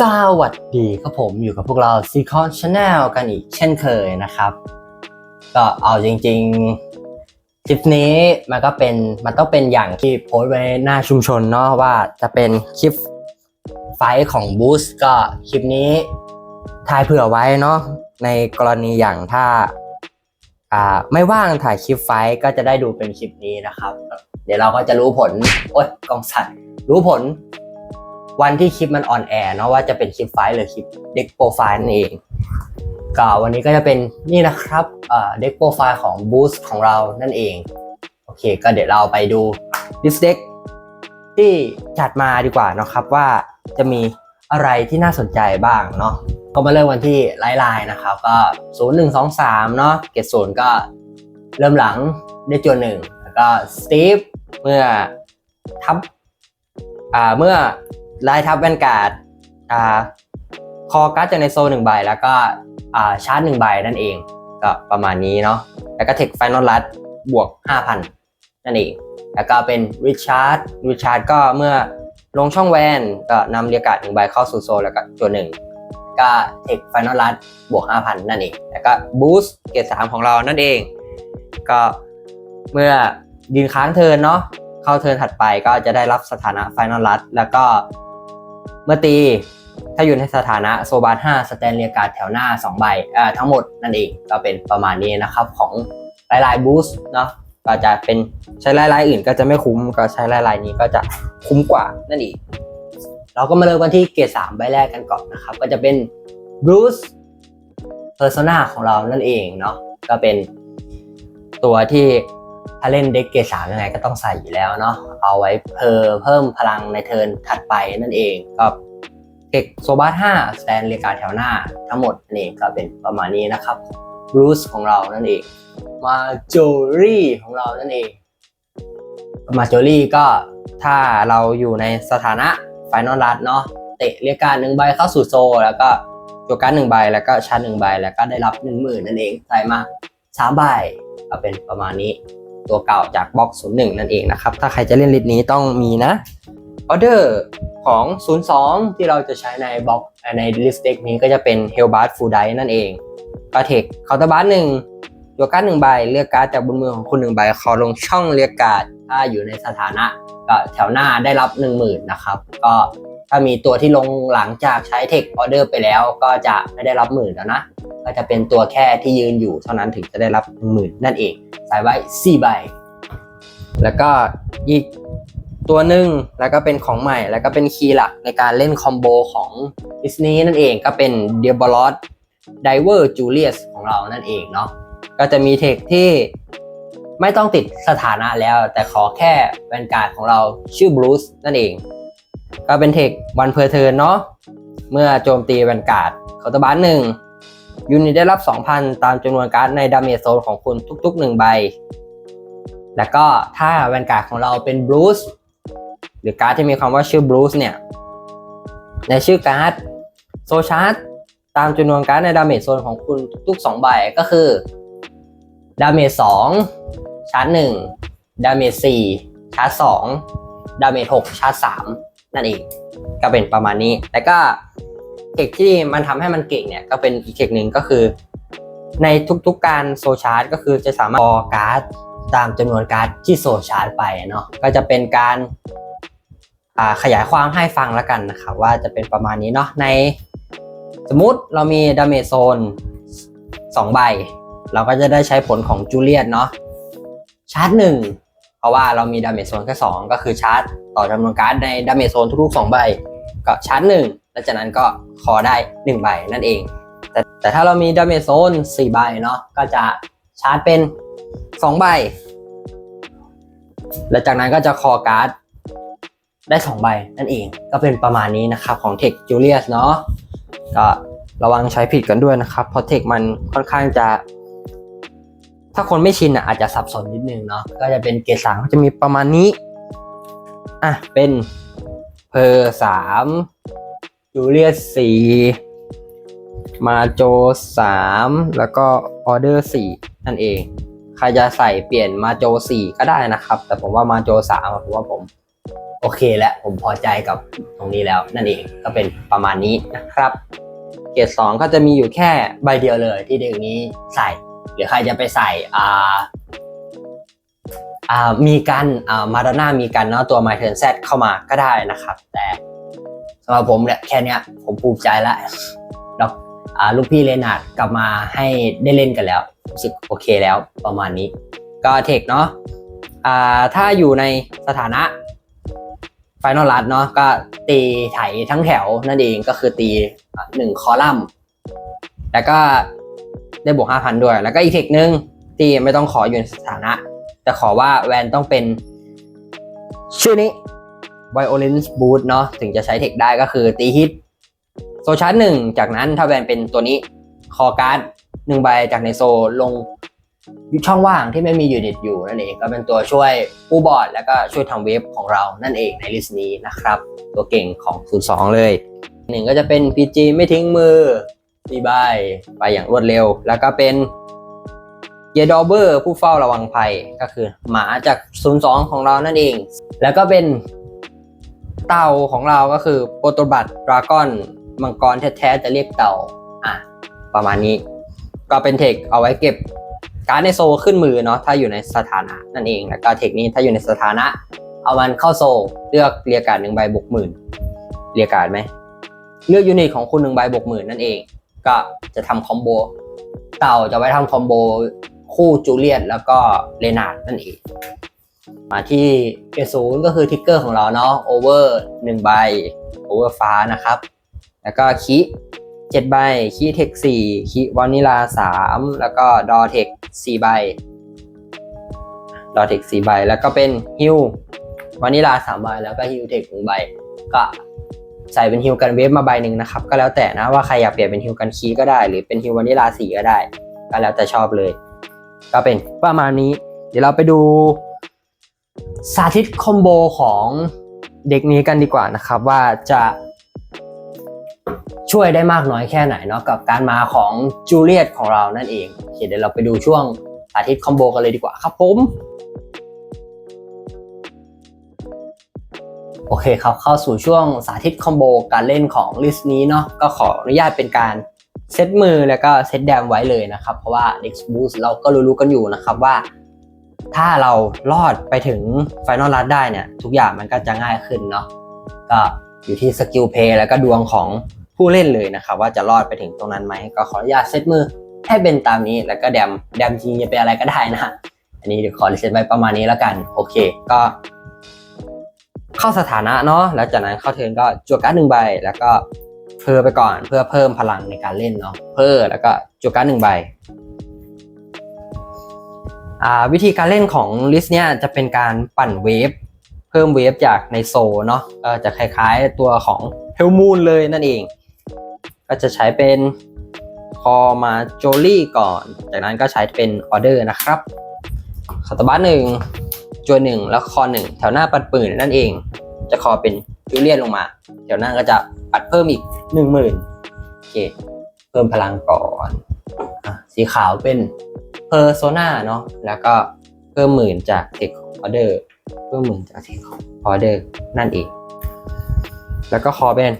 สวัสดีครับผมอยู่กับพวกเรา s e c o n Channel กันอีกเช่นเคยนะครับ ก็เอาจริงๆคลิปนี้มันก็เป็นมันต้องเป็นอย่างที่โพสไว้หน้าชุมชนเนาะว่าจะเป็นคลิปไฟของบูสก็คลิปนี้ทายเผื่อไว้เนาะในกรณีอย่างถ้าอ่าไม่ว่างถ่ายคลิปไฟก็จะได้ดูเป็นคลิปนี้นะครับ เดี๋ยวเราก็จะรู้ผลโอ๊ยกองสัตว์รู้ผล วันที่คลิปมันออนแอร์เนาะว่าจะเป็นคลิปไฟล์หรือคลิปเด็กโปรไฟล์นั่นเองก็วันนี้ก็จะเป็นนี่นะครับเด็กโปรไฟล์ของ Boost ของเรานั่นเอง โอเค ก็เดี๋ยวเราไปดูดิสเด็กที่จัดมาดีกว่านะครับว่าจะมีอะไรที่น่าสนใจบ้างเนาะก็มาเริ่มวันที่ไลน์ไลน์นะครับก็0 1 2 3เนาะเกตศูนย์ก็เริ่มหลังได้จวนหนึ่งแล้วก็สตีฟเมื่อทับอ่าเมื่อ ไล่ทับแวนการ์ดอ่าคอการ์ดจากในโซนหนึ่งใบแล้วก็อ่าชาร์จหนึ่งใบนั่นเองก็ประมาณนี้เนาะแล้วก็เทคไฟนอลลัดบวก 5,000 นั่นเอง แล้วก็เป็นริชาร์ดริชาร์ดก็เมื่อลงช่องแวนก็นำเรียกการ์ดหนึ่งใบเข้าสู่โซนแล้วก็จวหนึ่งก็เทคไฟนอลลัดบวก 5,000 นั่นเอง แล้วก็บูสต์เกรด3ของเรานั่นเอง ก็เมื่อยืนค้างเทินเนาะเข้าเทินถัดไปก็จะได้รับสถานะไฟนอลลัดแล้วก็ เมื่อตี ถ้าอยู่ในสถานะโซบาร์5สแตนเรียการ์ดแถวหน้า 2 ใบเอ่อทั้งหมดนั่นเองก็เป็นประมาณนี้นะครับของลายลายบูสต์เนาะก็จะเป็นใช้ลายลายอื่นก็จะไม่คุ้มก็ใช้ลายลายนี้ก็จะคุ้มกว่านั่นเองเราก็มาเริ่มกันที่เกรด3ใบแรกกันก่อนนะครับ ก็จะเป็นบรูซเพอร์โซนาของเรานั่นเองเนาะก็เป็นตัวที่ถ้าเล่นเด็กเกรดสามยังไงก็ต้องใส่อยู่แล้วเนาะ เอาไว้เพอเพิ่มพลังในเทิร์นถัดไปนั่นเองก็เก็กโซบัสห้าสแตนเรียกาแถวหน้าทั้งหมดนี่ก็เป็นประมาณนี้นะครับบรูซของเรานั่นเองมาโจรี่ของเรานั่นเองมาโจรี่ก็ถ้าเราอยู่ในสถานะไฟนอลรัดเนาะเตะเรียกการหนึ่งใบเข้าสู่โซ แล้วก็โจการหนึ่งใบแล้วก็ชาร์จหนึ่งใบแล้วก็ได้รับหนึ่งหมื่นนั่นเองใส่มาสามใบก็เป็นประมาณนี้ ตัวเก่าจากบล็อก 01 นั่นเองนะครับ ถ้าใครจะเล่นลิสต์นี้ต้องมีนะออเดอร์ของ 02 ที่เราจะใช้ในบล็อกในลิสต์เด็กนี้ก็จะเป็น h e l b a r Full Die นั่นเองก็เทคเคาน์เตอร์บาร์หนึ่งตัวการ์ดหนึ่งใบ เลือกการ์ดจากบนมือของคุณหนึ่งใบขอลงช่องเรียกการ์ดถ้าอยู่ในสถานะก็แถวหน้าได้รับ 10,000 นะครับ ก็ ถ้ามีตัวที่ลงหลังจากใช้เทคออเดอร์ไปแล้วก็จะไม่ได้รับหมื่นแล้วนะ ก็จะเป็นตัวแค่ที่ยืนอยู่เท่านั้นถึงจะได้รับหมื่นนั่นเอง ใส่ไว้4ใบ แล้วก็อีกตัวหนึ่งแล้วก็เป็นของใหม่แล้วก็เป็นคีย์หลักในการเล่นคอมโบของดิสนีย์นั่นเองก็เป็นเดียบอลอสไดเวอร์จูเลียสของเรานั่นเองเนาะก็จะมีเทคที่ไม่ต้องติดสถานะแล้ว แต่ขอแค่แวนการ์ดของเราชื่อบลูสนั่นเอง ก็เป็นเทควันเพอร์เทิร์นเนาะเมื่อโจมตีแวนการ์ดเคาน์เตอร์บาร์หนึ่งยูนิตได้รับ 2,000 ตามจำนวนการ์ดในดาเมจโซนของคุณทุกๆ 1 ใบ แล้วก็ถ้าแวนการ์ดของเราเป็นบลูสหรือการ์ดที่มีคำว่าชื่อบลูสเนี่ย ในชื่อการ์ดโซชาร์ตตามจำนวนการ์ดในดาเมจโซนของคุณทุกๆ 2 ใบก็คือดาเมจ2ชาร์จ1ดาเมจ4ชาร์จ2ดาเมจ6ชาร์จ3 นั่นเองก็เป็นประมาณนี้แล้วก็เทคที่มันทำให้มันเก่งเนี่ยก็เป็นอีกเทคหนึ่งก็คือ ในทุกๆการโซชาร์จก็คือจะสามารถพอการ์ดตามจำนวนการ์ดที่โซชาร์จไปเนาะก็จะเป็นการขยายความให้ฟังแล้วกันนะครับว่าจะเป็นประมาณนี้เนาะในสมมติเรามีดาเมจโซน2ใบ เราก็จะได้ใช้ผลของจูเลียตเนาะชาร์จหนึ่ง ราะว่าเรามีดาเมจโซนแค่2ก็คือชาร์จต่อจำนวนการ์ดในดาเมจโซนทุกๆ2ใบก็ชาร์จหนึ่งแล้วจากนั้นก็คอได้ 1 ใบนั่นเอง แต่แต่ถ้าเรามีดาเมจโซน4ใบเนาะก็จะชาร์จเป็น 2 ใบ และจากนั้นก็จะคอการ์ดได้ 2 ใบนั่นเองก็เป็นประมาณนี้นะครับของ Tech Julius เนาะก็ระวังใช้ผิดกันด้วยนะครับเพราะเทคมันค่อนข้างจะ ถ้าคนไม่ชินอะอาจจะสับสนนิดนึงเนาะก็จะเป็นเกรดสามก็จะมีประมาณนี้อะเป็นเพอร์สามจูเลียสสี่มาโจสามแล้วก็ออเดอร์สี่นั่นเอง ใครจะใส่เปลี่ยนมาโจสี่ก็ได้นะครับ แต่ผมว่ามาโจสามผมว่าผมโอโอเคแล้วผมพอใจกับตรงนี้แล้วนั่นเองก็เป็นประมาณนี้นะครับ เกรดสองก็จะมีอยู่แค่ใบเดียวเลยที่เด็กนี้ใส่ หรือใครจะไปใส่อ่าอ่ามีกันอ่ามาดอน่ามีกันเนาะตัว My Turn Z เข้ามาก็ได้นะครับ แต่สำหรับผมเนี่ยแค่นี้ผมภูมิใจแล้วแล้วอ่าลูกพี่เลนาร์ดกลับมาให้ได้เล่นกันแล้วรู้สึกโอเคแล้วประมาณนี้ ก็เทคเนาะถ้าอยู่ในสถานะไฟนอลลัดเนาะก็ตีไถทั้งแถวนั่นเองก็คือตีหนึ่งคอลัมน์ แล้วก็ ได้บวกห้าพันด้วย แล้วก็อีกเทคนึงตีไม่ต้องขออยู่ในสถานะ แต่ขอว่าแวนต้องเป็น ชื่อนี้ Violence Boot เนาะถึงจะใช้เทคได้ก็คือตีฮิตโซชาร์จหนึ่งจากนั้นถ้าแวนเป็นตัวนี้คอการ์ดหนึ่งใบจากในโซลงช่องว่างที่ไม่มียูนิตอยู่นั่นเองก็เป็นตัวช่วยปูบอร์ด แล้วก็ช่วยทำเวฟของเรานั่นเองในลิสต์นี้นะครับ ตัวเก่งของ 02 เลยหนึ่งก็จะเป็น PG ไม่ทิ้งมือ ตีใบไปอย่างรวดเร็ว แล้วก็เป็นเยดอเบอร์ผู้เฝ้าระวังภัยก็คือ หมาจาก02ของเรานั่นเอง แล้วก็เป็นเต่าของเราก็คือโปรโตบัตดราก้อนมังกรแท้ๆจะเรียกเต่าอะประมาณนี้ ก็เป็นเทคเอาไว้เก็บการดในโซขึ้นมือเนาะถ้าอยู่ในสถานะนั่นเองแล้วก็เทคนี้ถ้าอยู่ในสถานะ เอามันเข้าโซเลือกเรียกการหนึ่งใบบวกหมื่นเรียกการไหมเลือกยูนิตของคุณหนึ่งใบบวกหมื่นนั่นเอง ก็จะทำคอมโบ เต่าจะไว้ทำคอมโบคู่จูเลียตแล้วก็เลนาร์ดนั่นเองมาที่เกศูนย์ก็คือทิกเกอร์ของเราเนาะโอเวอร์หนึ่งใบโอเวอร์ฟ้านะครับ แล้วก็คีเจ็ดใบคีเทคสี่คีวานิลาสามแล้วก็ดอเทคสี่ใบดอเทคสี่ใบ แล้วก็เป็นฮิววานิลาสามใบแล้วก็ฮิวเทคหนึ่งใบ ก็ ใส่เป็นฮิวกันเวฟมาใบหนึ่งนะครับ ก็แล้วแต่นะว่าใครอยากเปลี่ยนเป็นฮิวกันคีก็ได้ หรือเป็นฮิววานิลาสีก็ได้ ก็แล้วแต่ชอบเลย ก็เป็นประมาณนี้ เดี๋ยวเราไปดูสาธิตคอมโบของเด็กนี้กันดีกว่านะครับ ว่าจะช่วยได้มากน้อยแค่ไหนเนาะกับการมาของจูเลียตของเรานั่นเองโอเคเดี๋ยวเราไปดูช่วงสาธิตคอมโบกันเลยดีกว่าครับผม โอเคครับเข้าสู่ช่วงสาธิตคอมโบการเล่นของลิสต์นี้เนาะก็ขออนุญาตเป็นการเซตมือแล้วก็เซตแดมไว้เลยนะครับ เพราะว่า Next Boost เราก็รู้ๆกันอยู่นะครับว่า ถ้าเรารอดไปถึงไฟนอลลัดได้เนี่ย ทุกอย่างมันก็จะง่ายขึ้นเนาะก็อยู่ที่สกิลเพย์แล้วก็ดวงของผู้เล่นเลยนะครับว่าจะรอดไปถึงตรงนั้นไหมก็ขออนุญาตเซตมือให้เป็นตามนี้แล้วก็แดมแดมจริงจะเป็นอะไรก็ได้นะ อันนี้เดี๋ยวขอรีเซ็ตไว้ประมาณนี้แล้วกัน โอเค ก็ เข้าสถานะเนาะแล้วจากนั้นเข้าเทิร์นก็จวดการ์ดหนึ่งใบ แล้วก็เพอไปก่อนเพื่อเพิ่มพลังในการเล่นเนาะเพอแล้วก็จวดการ์ดหนึ่งใบอ่าวิธีการเล่นของลิสต์เนี่ยจะเป็นการปั่นเวฟเพิ่มเวฟจากในโซเนาะก็จะคล้ายๆตัวของเฮลมูนเลยนั่นเอง ก็จะใช้เป็นคอมาโจลี่ก่อน จากนั้นก็ใช้เป็นออเดอร์นะครับคาตาบัสหนึ่ง จวนหนึ่งแล้วคอหนึ่งแถวหน้าปัดปืนนั่นเอง จะคอเป็นจูเลียนลงมา แถวหน้าก็จะปัดเพิ่มอีกหนึ่งหมื่นโอเค เพิ่มพลังก่อนอสีขาวเป็นเพอร์โซนาเนาะแล้วก็เพิ่มหมื่นจากเทคออเดอร์เพิ่มหมื่นจากเทคออเดอร์นั่นเอง แล้วก็คอเป็น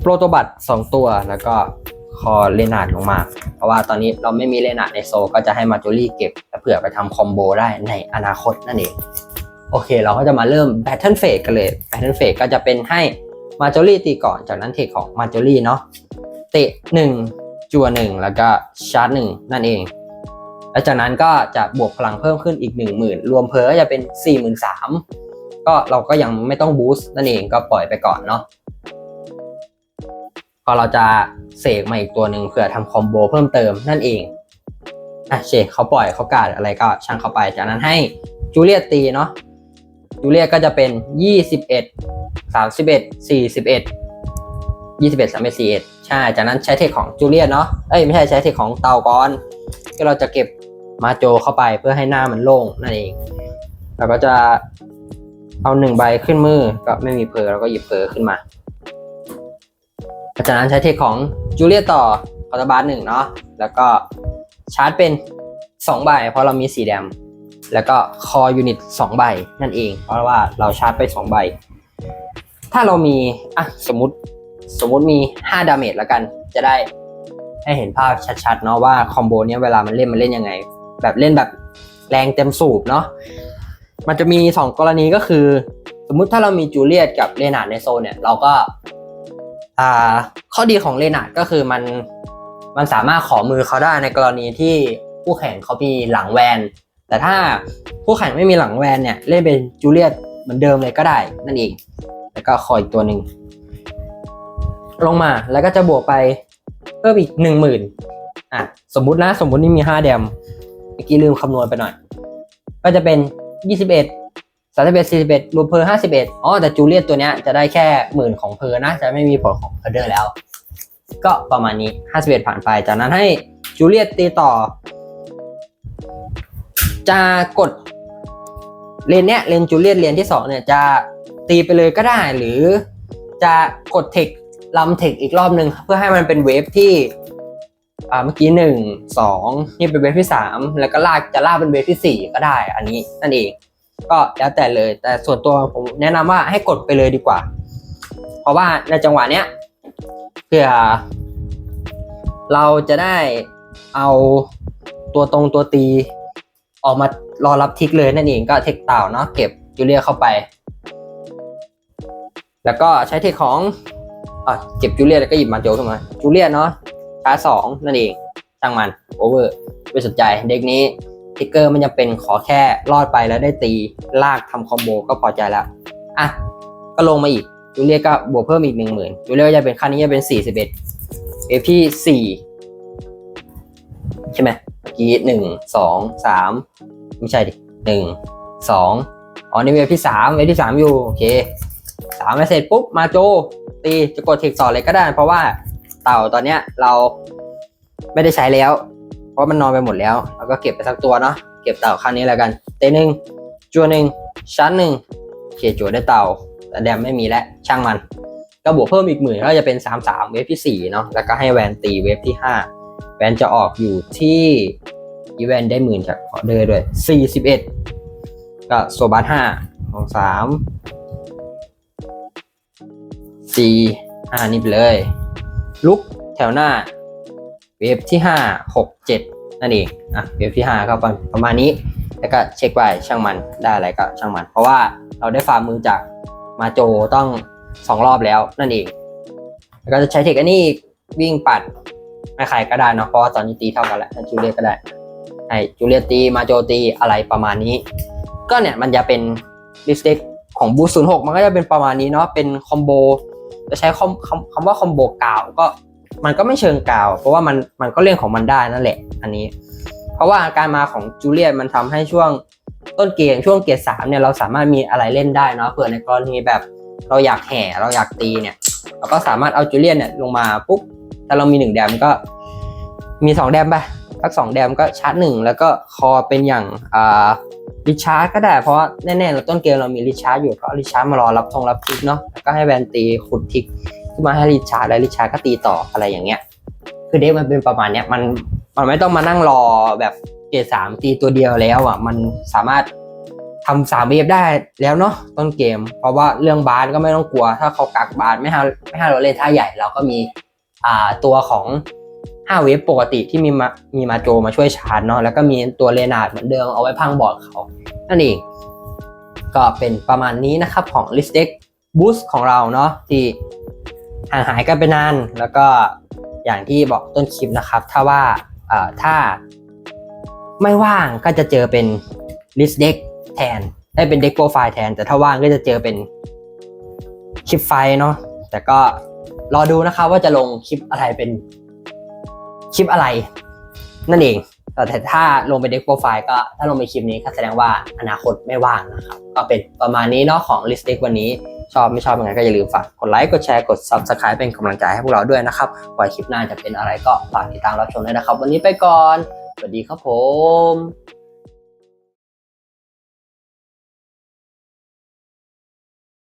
โปรโตบัตสองตัวแล้วก็คอเลนาดลงมา เพราะว่าตอนนี้เราไม่มีเลนาดในโซก็จะให้มาจูรี่เก็บ ผื่อไปทำคอมโบได้ในอนาคตนั่นเอง โอเค เราก็จะมาเริ่มแบทเทิลเฟสกันเลยแบทเทิลเฟสก็จะเป็นให้มาจูรี่ตีก่อนจากนั้นเทคของมาจูรี่เนาะเตะหนึ่งจัวหนึ่งแล้วก็ชาร์จหนึ่งนั่นเอง แล้วจากนั้นก็จะบวกพลังเพิ่มขึ้นอีก 1 0,000 รวมเพอก็จะเป็น 43,000ก็เราก็ยังไม่ต้องบูสต์นั่นเองก็ปล่อยไปก่อนเนาะพอเราจะเสกมาอีกตัวหนึ่งเพื่อทำคอมโบเพิ่มเติมนั่นเอง อะเชคเขาปล่อยเขากาดอะไรก็ช่างเขาไป จากนั้นให้จูเลียตีเนาะจูเลียก็จะเป็น 21 31 41ยี่สิบเอ็ดสามเอ็ดสี่เอ็ดใช่ จากนั้นใช้เทคของจูเลียเนาะ เอ้ยไม่ใช่ใช้เทคของเตาก่อนที่เราจะเก็บมาโจเข้าไปเพื่อให้หน้ามันโล่งนั่นเองเราก็จะเอาหนึ่งใบขึ้นมือก็ไม่มีเพอเราก็หยิบเพอขึ้นมา จากนั้นใช้เทคของจูเลียต่อคอร์ตบาร์หนึ่งเนาะ แล้วก็ ชาร์จเป็นสองใบเพราะเรามีสีแดงแล้วก็คอยูนิต2ใบนั่นเอง เพราะว่าเราชาร์จไป2ใบ ถ้าเรามีอะสมมติสมมติมี5ดาเมจแล้วกัน จะได้ให้เห็นภาพชัดๆเนาะว่าคอมโบเนี้ยเวลามันเล่นมันเล่นยังไง แบบเล่นแบบแรงเต็มสูบเนาะมันจะมี 2 กรณีก็คือ สมมุติถ้าเรามีจูเลียตกับเลนาร์ดในโซนเนี่ย เราก็ อ่า ข้อดีของเลนาร์ดก็คือมัน มันสามารถขอมือเขาได้ในกรณีที่คู่แข่งเขามีหลังแวน แต่ถ้าคู่แข่งไม่มีหลังแวนเนี่ยเล่นเป็นจูเลียตเหมือนเดิมเลยก็ได้นั่นเอง แล้วก็คอยตัวหนึ่งลงมาแล้วก็จะบวกไปเพิ่มอีกหนึ่งหมื่นอะสมมุตินะสมมุตินี่มีห้าแดมเมื่อกี้ลืมคำนวณไปหน่อย ก็จะเป็นยี่สิบเอ็ดสามสิบเอ็ดสี่สิบเอ็ดรวมเพอห้าสิบเอ็ดอ๋อแต่จูเลียตตัวเนี้ยจะได้แค่หมื่นของเพอนะ จะไม่มีผลของเพอเดอร์แล้ว ก็ประมาณนี้ห้าสิบเอ็ดผ่านไปจากนั้นให้จูเลียตตีต่อ จะกดเลนเนี้ยเลนจูเลียตเลนที่สองเนี่ยจะตีไปเลยก็ได้หรือจะกดเทคลำเทคอีกรอบหนึ่งเพื่อให้มันเป็นเวฟที่อ่าเมื่อกี้หนึ่งสองนี่เป็นเวฟที่สามแล้วก็ลากจะลากเป็นเวฟที่สี่ก็ได้ อันนี้นั่นเอง ก็แล้วแต่เลย แต่ส่วนตัวผมแนะนำว่าให้กดไปเลยดีกว่า เพราะว่าในจังหวะเนี้ย เผื่อเราจะได้เอาตัวตรงตัวตี ออกมารอรับทิกเลยนั่นเองก็เทคเต่าเนาะเก็บจูเลียเข้าไป แล้วก็ใช้เทคของอะเก็บจูเลียแล้วก็หยิบมาโจขึ้นมาจูเลียเนาะชาร์จสองนั่นเองช่างมันโอเวอร์ไม่สนใจเด็กนี้ทิกเกอร์มันจะเป็นขอแค่รอดไปแล้วได้ตีลากทำคอมโบก็พอใจแล้ว อะ ก็ลงมาอีก จูเลียก็บวกเพิ่มอีกหนึ่งหมื่นจูเลียก็จะเป็นค่านี้จะเป็นสี่สิบเอ็ดเอฟที่สี่ใช่ไหมกี้หนึ่งสองสามไม่ใช่ดิหนึ่งสองอ๋อนี่เวฟที่สามเวฟที่สามอยู่โอเคสามมาเสร็จปุ๊บมาโจตีจะกดเทคต่อเลยก็ได้ เพราะว่าเต่าตอนเนี้ยเราไม่ได้ใช้แล้ว เพราะมันนอนไปหมดแล้วเราก็เก็บไปสักตัวเนาะเก็บเต่าครั้งนี้แล้วกัน เตหนึ่งจัวหนึ่งชั้นหนึ่งโอเคจัวได้เต่า แต่แดมไม่มีแล้วช่างมัน ก็บวกเพิ่มอีกหมื่นก็จะเป็นสามสามเวฟที่สี่เนาะแล้วก็ให้แวนตีเวฟที่ห้าแวนจะออกอยู่ที่อีเวนได้หมื่นจากออเดอร์ด้วย 41 ก็โซบัสห้าของสามสี่ห้านี่ไปเลย ลุกแถวหน้า เวฟที่ห้าหกเจ็ดนั่นเองอะเวฟที่ห้าก็ประมาณนี้ แล้วก็เช็คไปช่างมันได้อะไรก็ช่างมัน เพราะว่าเราได้ฟาร์มมือจาก มาโจต้องสองรอบแล้วนั่นเอง แล้วก็จะใช้เทคอันนี้วิ่งปัดไม่ใครก็ได้เนาะเพราะว่าตอนนี้ตีเท่ากันแล้วจูเลียก็ได้ไอจูเลียตีมาโจตีอะไรประมาณนี้ ก็เนี่ยมันจะเป็นลิสเต็กของบูศูนย์หกมันก็จะเป็นประมาณนี้เนาะเป็นคอมโบจะใช้คำคำว่าคอมโบกาวก็มันก็ไม่เชิงกาว เพราะว่ามันมันก็เรื่องของมันได้นั่นแหละ อันนี้ เพราะว่าการมาของจูเลียมันทำให้ช่วง ต้นเกมช่วงเกมสามเนี่ยเราสามารถมีอะไรเล่นได้เนาะเผื่อในกรณีแบบเราอยากแห่เราอยากตีเนี่ยเราก็สามารถเอาจูเลียนเนี่ยลงมาปุ๊บถ้าเรามีหนึ่งแดมก็มีสองแดมไปสักสองแดมก็ชาร์จหนึ่งแล้วก็คอเป็นอย่างอ่าริชาร์ดก็ได้เพราะแน่ๆเราต้นเกมเรามีริชาร์ดอยู่ก็ริชาร์ดมารอรับทงรับทิกเนาะแล้วก็ให้แวนตีขุดทิกขึ้นมาให้ริชาร์ดแล้วริชาร์ดก็ตีต่ออะไรอย่างเงี้ย คือเด็กมันเป็นประมาณเนี้ยมันมันไม่ต้องมานั่งรอแบบ เกรดสามตีตัวเดียวแล้วอะมันสามารถทำสามเวฟได้แล้วเนาะต้นเกม เพราะว่าเรื่องบาสก็ไม่ต้องกลัว ถ้าเขากักบาสไม่ให้ไม่ให้เราเล่นท่าใหญ่เราก็มีอ่าตัวของ5เวฟปกติที่มีมามีมาโจมาช่วยชาร์จเนาะแล้วก็มีตัวเลนาดเหมือนเดิมเอาไว้พังบอร์ดเขานั่นเองก็เป็นประมาณนี้นะครับของ list deck boost ของเราเนาะที่ห่างหายกันไปนาน แล้วก็อย่างที่บอกต้นคลิปนะครับ ถ้าว่าอ่อถ้า ไม่ว่างก็จะเจอเป็น list deck แทน ได้เป็น deck profile แทน แต่ถ้าว่างก็จะเจอเป็นคลิปไฟล์เนาะ แต่ก็รอดูนะครับว่าจะลงคลิปอะไรเป็นคลิปอะไร นั่นเอง แต่ถ้าลงไปเด็กโปรไฟล์ก็ถ้าลงไปคลิปนี้ก็แสดงว่าอนาคตไม่ว่างนะครับ ก็เป็นประมาณนี้เนาะของ list deck วันนี้ชอบไม่ชอบยังไงก็อย่าลืมฝากกดไลค์กดแชร์กด subscribe เป็นกำลังใจให้พวกเราด้วยนะครับว่าคลิปหน้าจะเป็นอะไรก็ฝากติดตามรับชมด้วยนะครับ วันนี้ไปก่อน สวัสดีครับผม